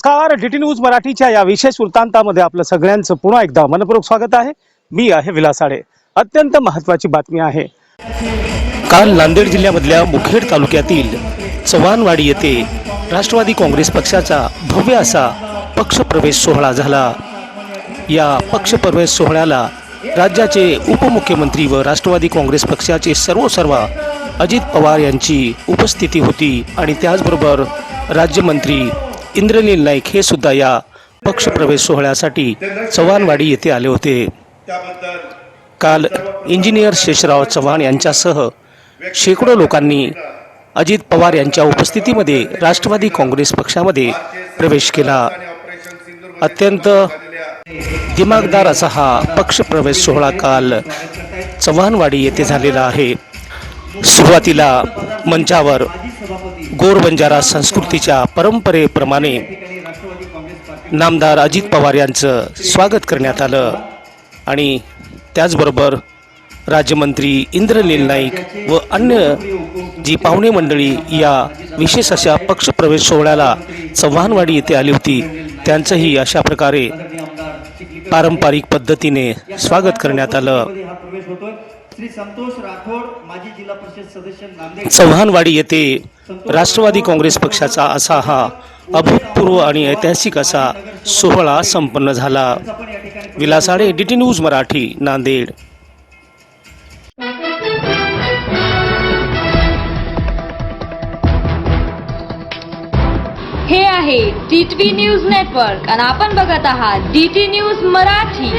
D news मराठीच्या या विशेष वृत्तांतामध्ये आपलं सगळ्यांचं पुन्हा एकदा मनपूर्वक स्वागत आहे. मी आहे विलासाडे. अत्यंत महत्त्वाची बातमी आहे. काल नांदेड जिल्ह्यामधल्या मुखेड तालुक्यातील चव्हाणवाडी येथे राष्ट्रवादी काँग्रेस पक्षाचा भव्य असा पक्षप्रवेश सोहळा झाला. या पक्षप्रवेश सोहळ्याला राज्याचे उपमुख्यमंत्री व राष्ट्रवादी काँग्रेस पक्षाचे सर्व सर्व अजित पवार यांची उपस्थिती होती आणि त्याचबरोबर राज्यमंत्री इंद्रनील नाईक हे सुद्धा या पक्षप्रवेश सोहळ्यासाठी चव्हाणवाडी येथे आले होते. काल इंजिनियर शेषराव चव्हाण यांच्यासह शेकडो लोकांनी अजित पवार यांच्या उपस्थितीमध्ये राष्ट्रवादी काँग्रेस पक्षामध्ये प्रवेश केला. अत्यंत दिमागदार असा हा पक्षप्रवेश सोहळा काल चव्हाणवाडी येथे झालेला आहे. सुरुवातीला मंचावर गोर बंजारा संस्कृतीच्या परंपरेप्रमाणे नामदार अजित पवार यांचं स्वागत करण्यात आलं. आणि त्याचबरोबर राज्यमंत्री इंद्रनील नाईक व अन्य जी पाहुणे मंडळी या विशेष अशा पक्षप्रवेश सोहळ्याला चव्हाणवाडी येथे आली होती त्यांचंही अशा प्रकारे पारंपरिक पद्धतीने स्वागत करण्यात आलं. श्री संतोष राठोड माजी जिल्हा परिषद सदस्य चव्हाणवाडी येथे राष्ट्रवादी काँग्रेस पक्षाचा असा हा अभूतपूर्व आणि ऐतिहासिक असा सोहळा संपन्न झाला. विलासाडे D T news Marathi Nanded. हे आहे टी न्यूज नेटवर्क आणि आपण बघत आहात डी टी न्यूज मराठी.